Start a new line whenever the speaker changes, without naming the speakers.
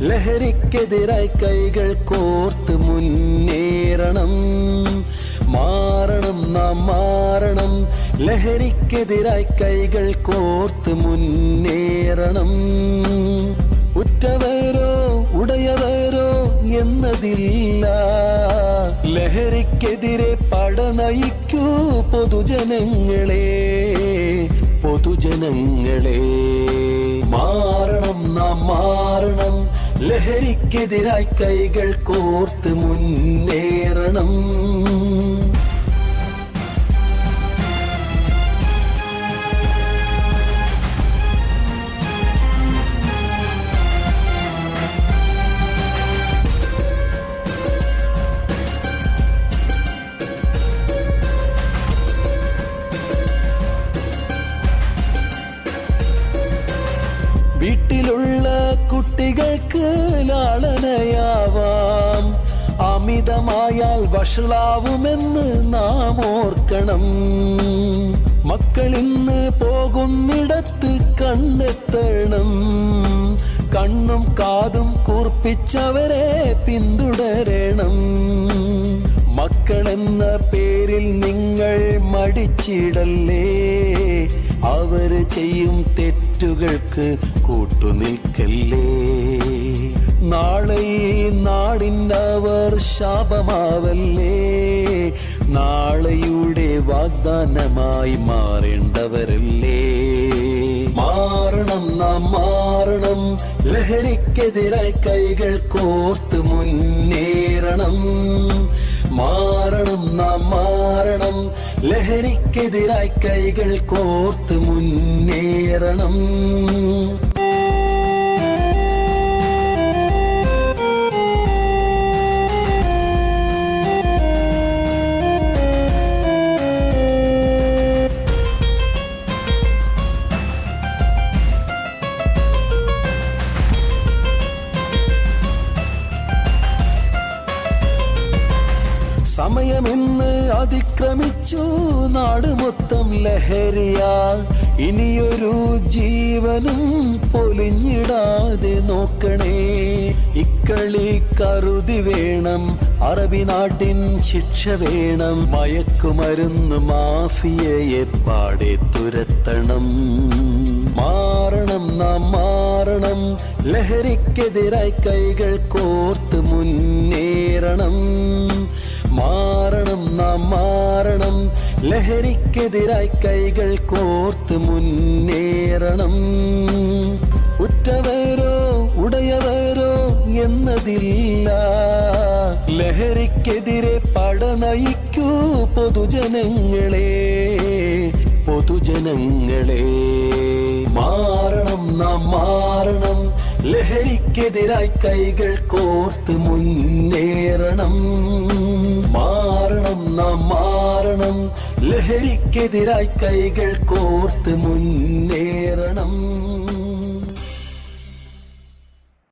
ലഹരിക്കെതിരായി കൈകൾ കോർത്ത് മുന്നേറണം. മാറണം നാം മാറണം ലഹരിക്കെതിരായി കൈകൾ കോർത്ത് മുന്നേറണം. ഉറ്റവരോ ഉടയവരോ എന്നതില്ല. ലഹരിക്കെതിരെ പട നയിക്കൂ പൊതുജനങ്ങളെ പൊതുജനങ്ങളെ. ലഹരിക്കെതിരായി കൈകൾ കോർത്ത് മുന്നേറണം. വീട്ടിലുള്ള കുട്ടികൾക്ക് ലാളനയാവാം അമിതമായാൽ വഷളാവുമെന്ന് നാം ഓർക്കണം. മക്കളിന്ന് പോകുന്നിടത്ത് കണ്ണെത്തണം. കണ്ണും കാതും കൂർപ്പിച്ചവരെ പിന്തുടരണം. മക്കളെന്ന പേരിൽ നിങ്ങൾ മടിച്ചിടല്ലേ? അവർ ചെയ്യും തെറ്റുകൾക്ക് കൂട്ടുനിൽക്കല്ലേ? നാളെ ഈ നാടിനവർ ശാപമാവല്ലേ? നാളെയുടെ വാഗ്ദാനമായി മാറേണ്ടവരല്ലേ? മാറണം നാം മാറണം. ലഹരിക്കെതിരായി കൈകൾ കോർത്ത് മുന്നേറണം. മാറണം നാം മാറണം. ലഹരിക്കെതിരായി കൈകൾ കോർത്ത് മുന്നേറണം. സമയമിന്ന് അതിക്രമിച്ചു നാട് മൊത്തം ലഹരിയ. ഇനിയൊരു ജീവനും പൊലിഞ്ഞിടാതെ നോക്കണേ. ഇക്കളി കരുതി വേണം അറബി നാട്ടിൻ ശിക്ഷ വേണം. മയക്കുമരുന്ന് മാഫിയയെ പാടെ തുരത്തണം. മാറണം നാം മാറണം ലഹരിക്കെതിരായി കൈകൾ കോർത്ത് മുന്നേറണം. മാറണം നാം മാറണം. ലഹരിക്കെതിരായി കൈകൾ കോർത്ത് മുന്നേറണം. ഉറ്റവരോ ഉടയവരോ എന്നതില്ല. ലഹരിക്കെതിരെ പട നയിക്കൂ പൊതുജനങ്ങളെ പൊതുജനങ്ങളെ. മാറണം നാം മാറണം. ലഹരിക്കെതിരായി കൈകൾ കോർത്ത് മുന്നേറണം. മാറണം നാം മാറണം. ലഹരിക്കെതിരായി കൈകൾ കോർത്ത് മുന്നേറണം.